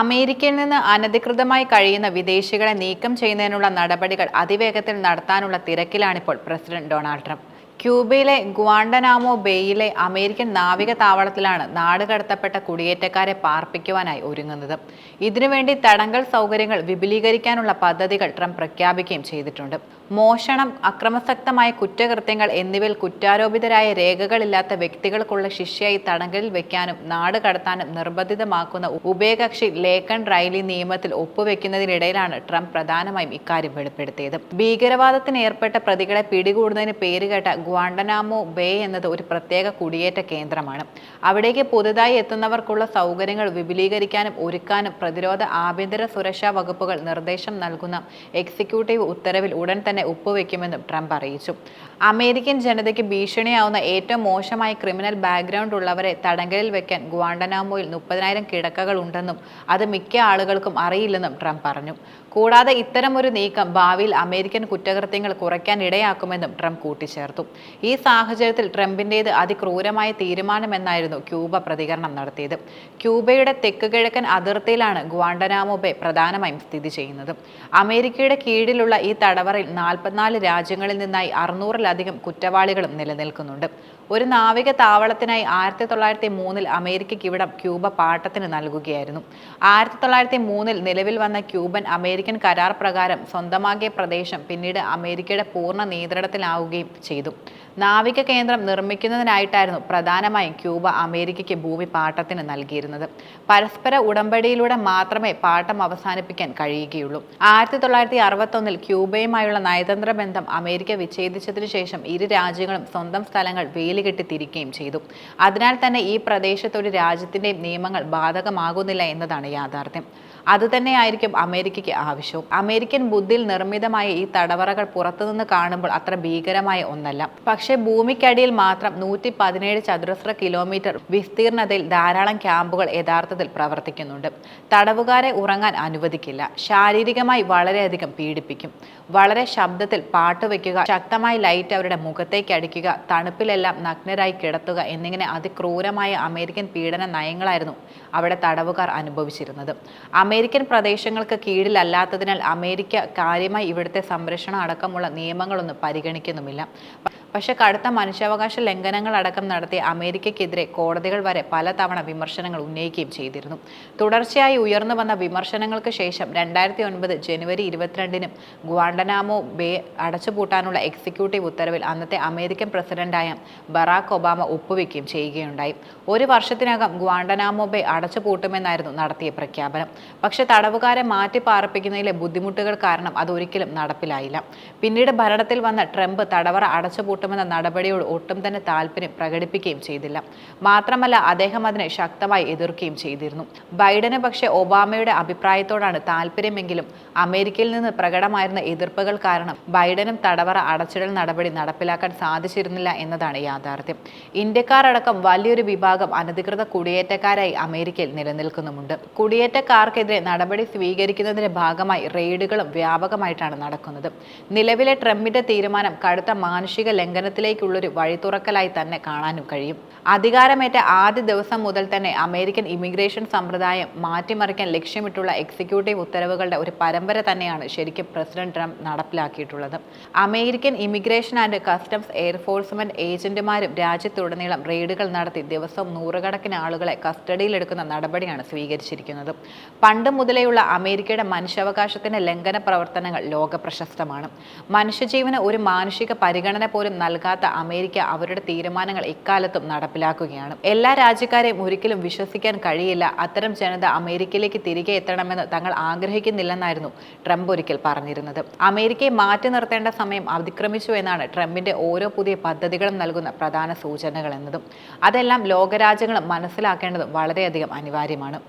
അമേരിക്കയിൽ നിന്ന് അനധികൃതമായി കഴിയുന്ന വിദേശികളെ നീക്കം ചെയ്യുന്നതിനുള്ള നടപടികൾ അതിവേഗത്തിൽ നടത്താനുള്ള തിരക്കിലാണിപ്പോൾ പ്രസിഡന്റ് ഡൊണാൾഡ് ട്രംപ്. ക്യൂബയിലെ ഗ്വാണ്ടനാമോ ബേയിലെ അമേരിക്കൻ നാവിക താവളത്തിലാണ് നാടുകടത്തപ്പെട്ട കുടിയേറ്റക്കാരെ പാർപ്പിക്കുവാനായി ഒരുങ്ങുന്നത്. ഇതിനുവേണ്ടി തടങ്കൽ സൗകര്യങ്ങൾ വിപുലീകരിക്കാനുള്ള പദ്ധതികൾ ട്രംപ് പ്രഖ്യാപിക്കുകയും ചെയ്തിട്ടുണ്ട്. മോഷണം അക്രമസക്തമായ കുറ്റകൃത്യങ്ങൾ എന്നിവയിൽ കുറ്റാരോപിതരായ രേഖകളില്ലാത്ത വ്യക്തികൾക്കുള്ള ശിക്ഷയായി തടങ്കലിൽ വെക്കാനും നാട് കടത്താനും നിർബന്ധിതമാക്കുന്ന ഉഭയകക്ഷി ലേക്കൺ റൈലി നിയമത്തിൽ ഒപ്പുവെക്കുന്നതിനിടയിലാണ് ട്രംപ് പ്രധാനമായും ഇക്കാര്യം വെളിപ്പെടുത്തിയത്. ഭീകരവാദത്തിന് ഏർപ്പെട്ട പ്രതികളെ പിടികൂടുന്നതിന് പേരുകേട്ട ഗ്വാണ്ടനാമോ ബേ എന്നത് ഒരു പ്രത്യേക കുടിയേറ്റ കേന്ദ്രമാണ്. അവിടേക്ക് പുതുതായി എത്തുന്നവർക്കുള്ള സൗകര്യങ്ങൾ വിപുലീകരിക്കാനും ഒരുക്കാനും പ്രതിരോധ ആഭ്യന്തര സുരക്ഷാ വകുപ്പുകൾ നിർദ്ദേശം നൽകുന്ന എക്സിക്യൂട്ടീവ് ഉത്തരവിൽ ഉടൻ തന്നെ ഒപ്പുവെക്കുമെന്നും ട്രംപ് അറിയിച്ചു. അമേരിക്കൻ ജനതയ്ക്ക് ഭീഷണിയാവുന്ന ഏറ്റവും മോശമായ ക്രിമിനൽ ബാക്ക്ഗ്രൗണ്ട് ഉള്ളവരെ തടങ്കലിൽ വെക്കാൻ ഗ്വാണ്ടനാമോയിൽ മുപ്പതിനായിരം കിടക്കകൾ ഉണ്ടെന്നും അത് മിക്ക ആളുകൾക്കും അറിയില്ലെന്നും ട്രംപ് പറഞ്ഞു. കൂടാതെ ഇത്തരമൊരു നീക്കം ഭാവിയിൽ അമേരിക്കൻ കുറ്റകൃത്യങ്ങൾ കുറയ്ക്കാൻ ഇടയാക്കുമെന്നും ട്രംപ് കൂട്ടിച്ചേർത്തു. ഈ സാഹചര്യത്തിൽ ട്രംപിന്റേത് അതിക്രൂരമായ തീരുമാനമെന്നായിരുന്നു ക്യൂബ പ്രതികരണം നടത്തിയത്. ക്യൂബയുടെ തെക്ക് കിഴക്കൻ അതിർത്തിയിലാണ് ഗ്വാണ്ടനാമോ ബേ പ്രധാനമായും സ്ഥിതി ചെയ്യുന്നത്. അമേരിക്കയുടെ കീഴിലുള്ള ഈ തടവറയിൽ നാൽപ്പത്തിനാല് രാജ്യങ്ങളിൽ നിന്നായി അറുന്നൂറിലധികം കുറ്റവാളികളും നിലനിൽക്കുന്നുണ്ട്. ഒരു നാവിക താവളത്തിനായി ആയിരത്തി തൊള്ളായിരത്തി മൂന്നിൽ അമേരിക്കയ്ക്ക് ഇവിടം ക്യൂബ പാട്ടത്തിന് നൽകുകയായിരുന്നു. ആയിരത്തി തൊള്ളായിരത്തി മൂന്നിൽ നിലവിൽ വന്ന ക്യൂബൻ അമേരിക്കൻ കരാർ പ്രകാരം സ്വന്തമാക്കിയ പ്രദേശം പിന്നീട് അമേരിക്കയുടെ പൂർണ നിയന്ത്രണത്തിലാവുകയും ചെയ്തു. നാവിക കേന്ദ്രം നിർമ്മിക്കുന്നതിനായിട്ടായിരുന്നു പ്രധാനമായും ക്യൂബ അമേരിക്കയ്ക്ക് ഭൂമി പാട്ടത്തിന് നൽകിയിരുന്നത്. പരസ്പര ഉടമ്പടിയിലൂടെ മാത്രമേ പാട്ടം അവസാനിപ്പിക്കാൻ കഴിയുകയുള്ളൂ. ആയിരത്തി തൊള്ളായിരത്തി അറുപത്തൊന്നിൽ ക്യൂബയുമായുള്ള നയതന്ത്ര ബന്ധം അമേരിക്ക വിച്ഛേദിച്ചതിനു ശേഷം ഇരു രാജ്യങ്ങളും സ്വന്തം സ്ഥലങ്ങൾ വേലികെട്ടി തിരിക്കുകയും ചെയ്തു. അതിനാൽ തന്നെ ഈ പ്രദേശത്ത് ഒരു രാജ്യത്തിന്റെയും നിയമങ്ങൾ ബാധകമാകുന്നില്ല എന്നതാണ് യാഥാർത്ഥ്യം. അതുതന്നെയായിരിക്കും അമേരിക്കയ്ക്ക് ആവശ്യവും. അമേരിക്കൻ ബുദ്ധിയിൽ നിർമ്മിതമായ ഈ തടവറകൾ പുറത്തുനിന്ന് കാണുമ്പോൾ അത്ര ഭീകരമായ ഒന്നല്ല. പക്ഷേ ഭൂമിക്കടിയിൽ മാത്രം നൂറ്റി പതിനേഴ് ചതുരശ്ര കിലോമീറ്റർ വിസ്തീർണതയിൽ ധാരാളം ക്യാമ്പുകൾ യഥാർത്ഥത്തിൽ പ്രവർത്തിക്കുന്നുണ്ട്. തടവുകാരെ ഉറങ്ങാൻ അനുവദിക്കില്ല. ശാരീരികമായി വളരെയധികം പീഡിപ്പിക്കും. വളരെ ശബ്ദത്തിൽ പാട്ട് വയ്ക്കുക ശക്തമായി ലൈറ്റ് അവരുടെ മുഖത്തേക്ക് അടിക്കുക തണുപ്പിലെല്ലാം നഗ്നരായി കിടത്തുക എന്നിങ്ങനെ അതിക്രൂരമായ അമേരിക്കൻ പീഡന നയങ്ങളായിരുന്നു അവിടെ തടവുകാർ അനുഭവിച്ചിരുന്നത്. അമേരിക്കൻ പ്രദേശങ്ങൾക്ക് കീഴിലല്ലാത്തതിനാൽ അമേരിക്ക കാര്യമായി ഇവിടുത്തെ സംരക്ഷണം അടക്കമുള്ള നിയമങ്ങളൊന്നും പരിഗണിക്കുന്നുമില്ല. പക്ഷേ കടുത്ത മനുഷ്യാവകാശ ലംഘനങ്ങൾ അടക്കം നടത്തിയ അമേരിക്കയ്ക്കെതിരെ കോടതികൾ വരെ പലതവണ വിമർശനങ്ങൾ ഉന്നയിക്കുകയും ചെയ്തിരുന്നു. തുടർച്ചയായി ഉയർന്നു വന്ന വിമർശനങ്ങൾക്ക് ശേഷം രണ്ടായിരത്തി ഒൻപത് ജനുവരി ഇരുപത്തിരണ്ടിനും ഗ്വാണ്ടനാമോ ബേ അടച്ചുപൂട്ടാനുള്ള എക്സിക്യൂട്ടീവ് ഉത്തരവിൽ അന്നത്തെ അമേരിക്കൻ പ്രസിഡന്റായ ബറാക്ക് ഒബാമ ഒപ്പുവെക്കുകയും ചെയ്യുകയുണ്ടായി. ഒരു വർഷത്തിനകം ഗ്വാണ്ടനാമോ ബേ അടച്ചുപൂട്ടുമെന്നായിരുന്നു നടത്തിയ പ്രഖ്യാപനം. പക്ഷേ തടവുകാരെ മാറ്റി പാർപ്പിക്കുന്നതിലെ ബുദ്ധിമുട്ടുകൾ കാരണം അത് ഒരിക്കലും നടപ്പിലായില്ല. പിന്നീട് ഭരണത്തിൽ വന്ന ട്രംപ് തടവറ അടച്ചുപൂട്ടുമെന്ന നടപടിയോട് ഒട്ടും തന്നെ താല്പര്യം പ്രകടിപ്പിക്കുകയും ചെയ്തില്ല. മാത്രമല്ല അദ്ദേഹം അതിനെ ശക്തമായി എതിർക്കുകയും ചെയ്തിരുന്നു. ബൈഡന് പക്ഷേ ഒബാമയുടെ അഭിപ്രായത്തോടാണ് താല്പര്യമെങ്കിലും അമേരിക്കയിൽ നിന്ന് പ്രകടമായിരുന്ന എതിർപ്പുകൾ കാരണം ബൈഡനും തടവറ അടച്ചിടൽ നടപടി നടപ്പിലാക്കാൻ സാധിച്ചിരുന്നില്ല എന്നതാണ് യാഥാർത്ഥ്യം. ഇന്ത്യക്കാരടക്കം വലിയൊരു വിഭാഗം അനധികൃത കുടിയേറ്റക്കാരായി അമേരിക്കയിൽ നിലനിൽക്കുന്നുമുണ്ട്. കുടിയേറ്റക്കാർക്കെതിരെ നടപടി സ്വീകരിക്കുന്നതിന്റെ ഭാഗമായി റെയ്ഡുകളും വ്യാപകമായിട്ടാണ് നടക്കുന്നത്. നിലവിലെ ട്രംപിന്റെ തീരുമാനം കടുത്ത മാനുഷിക ലംഘനത്തിലേക്കുള്ളൊരു വഴി തുറക്കലായി തന്നെ കാണാനും കഴിയും. അധികാരമേറ്റ ആദ്യ ദിവസം മുതൽ തന്നെ അമേരിക്കൻ ഇമിഗ്രേഷൻ സമ്പ്രദായം മാറ്റിമറിക്കാൻ ലക്ഷ്യമിട്ടുള്ള എക്സിക്യൂട്ടീവ് ഉത്തരവുകളുടെ ഒരു പരമ്പര തന്നെയാണ് ശരിക്കും president Trump നടപ്പിലാക്കിയിട്ടുള്ളത്. American immigration and customs enforcement ഏജന്റുമാരും രാജ്യത്തുടനീളം റെയ്ഡുകൾ നടത്തി ദിവസവും നൂറുകണക്കിന് ആളുകളെ കസ്റ്റഡിയിലെടുക്കുന്ന നടപടിയാണ് സ്വീകരിച്ചിരിക്കുന്നത്. പണ്ട് മുതലേയുള്ള അമേരിക്കയുടെ മനുഷ്യാവകാശത്തിന്റെ ലംഘന പ്രവർത്തനങ്ങൾ ലോക പ്രശസ്തമാണ് മനുഷ്യജീവന് ഒരു മാനുഷിക പരിഗണന പോലും നൽകാത്ത അമേരിക്ക അവരുടെ തീരുമാനങ്ങൾ ഇക്കാലത്തും നടപ്പിലാക്കുകയാണ്. എല്ലാ രാജ്യക്കാരെയും ഒരിക്കലും വിശ്വസിക്കാൻ കഴിയില്ല. അത്തരം ജനത അമേരിക്കയിലേക്ക് തിരികെ എത്തണമെന്ന് തങ്ങൾ ആഗ്രഹിക്കുന്നില്ലെന്നായിരുന്നു ട്രംപ് ഒരിക്കൽ പറഞ്ഞിരുന്നത്. അമേരിക്കയെ മാറ്റി നിർത്തേണ്ട സമയം അതിക്രമിച്ചു എന്നാണ് ട്രംപിന്റെ ഓരോ പുതിയ പദ്ധതികളും നൽകുന്ന പ്രധാന സൂചനകൾ എന്നതും അതെല്ലാം ലോകരാജ്യങ്ങളും മനസ്സിലാക്കേണ്ടതും വളരെയധികം അനിവാര്യമാണ്.